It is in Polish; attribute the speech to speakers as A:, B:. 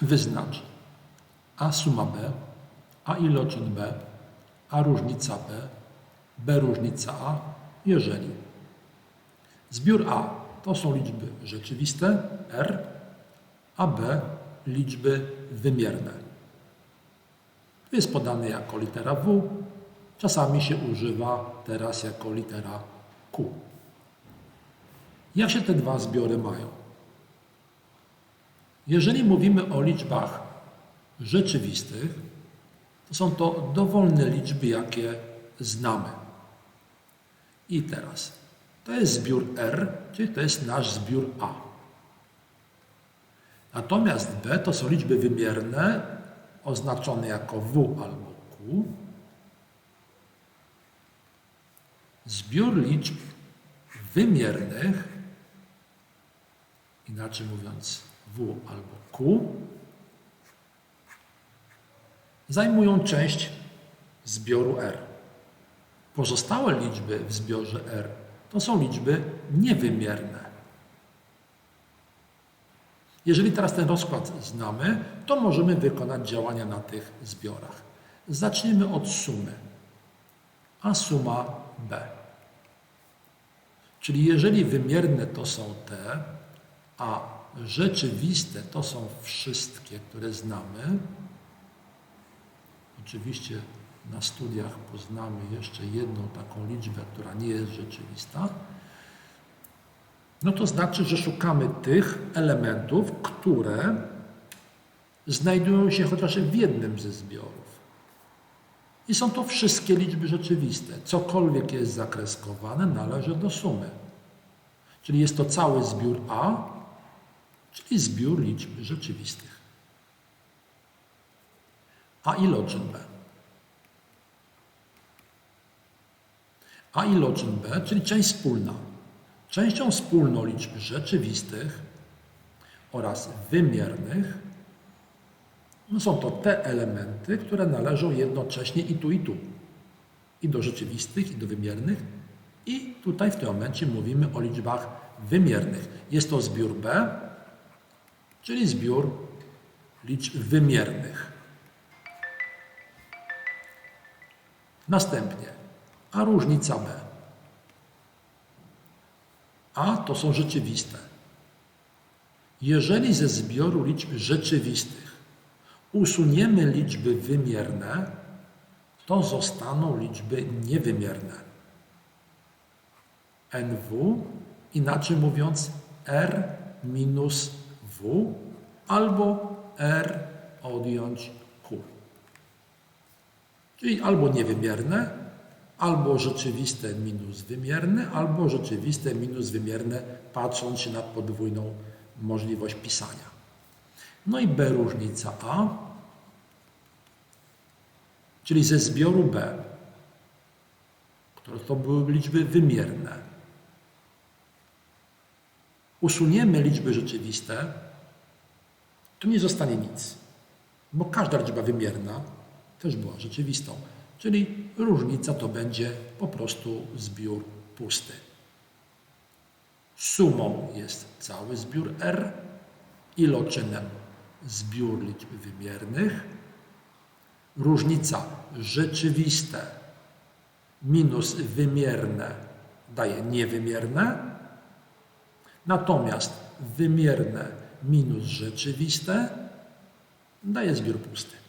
A: wyznacz a suma b, a iloczyn b, a różnica b, b różnica a, jeżeli zbiór a to są liczby rzeczywiste r, a b liczby wymierne. Jest podane jako litera w, czasami się używa teraz jako litera q. Jak się te dwa zbiory mają? Jeżeli mówimy o liczbach rzeczywistych, to są to dowolne liczby, jakie znamy. I teraz, to jest zbiór R, czyli to jest nasz zbiór A. Natomiast B to są liczby wymierne, oznaczone jako W albo Q. Zbiór liczb wymiernych, inaczej mówiąc W albo Q, zajmują część zbioru R. Pozostałe liczby w zbiorze R to są liczby niewymierne. Jeżeli teraz ten rozkład znamy, to możemy wykonać działania na tych zbiorach. Zacznijmy od sumy. A suma B. Czyli jeżeli wymierne to są te, a rzeczywiste to są wszystkie, które znamy, oczywiście na studiach poznamy jeszcze jedną taką liczbę, która nie jest rzeczywista, no to znaczy, że szukamy tych elementów, które znajdują się chociaż w jednym ze zbiorów. I są to wszystkie liczby rzeczywiste. Cokolwiek jest zakreskowane, należy do sumy. Czyli jest to cały zbiór A, czyli zbiór liczb rzeczywistych. A iloczyn B. A iloczyn B, czyli część wspólna. Częścią wspólną liczb rzeczywistych oraz wymiernych no są to te elementy, które należą jednocześnie i tu, i tu. I do rzeczywistych, i do wymiernych. I tutaj w tym momencie mówimy o liczbach wymiernych. Jest to zbiór B, czyli zbiór liczb wymiernych. Następnie A różnica B. A to są rzeczywiste. Jeżeli ze zbioru liczb rzeczywistych usuniemy liczby wymierne, to zostaną liczby niewymierne. NW, inaczej mówiąc R minus Albo R odjąć Q. Czyli albo niewymierne, albo rzeczywiste minus wymierne, albo rzeczywiste minus wymierne, patrząc się na podwójną możliwość pisania. No i B różnica A, czyli ze zbioru B, które to były liczby wymierne. Usuniemy liczby rzeczywiste, tu nie zostanie nic, bo każda liczba wymierna też była rzeczywistą. Czyli różnica to będzie po prostu zbiór pusty. Sumą jest cały zbiór R, iloczynem zbiór liczb wymiernych, różnica rzeczywiste minus wymierne daje niewymierne, natomiast wymierne minus rzeczywiste daje zbiór pusty.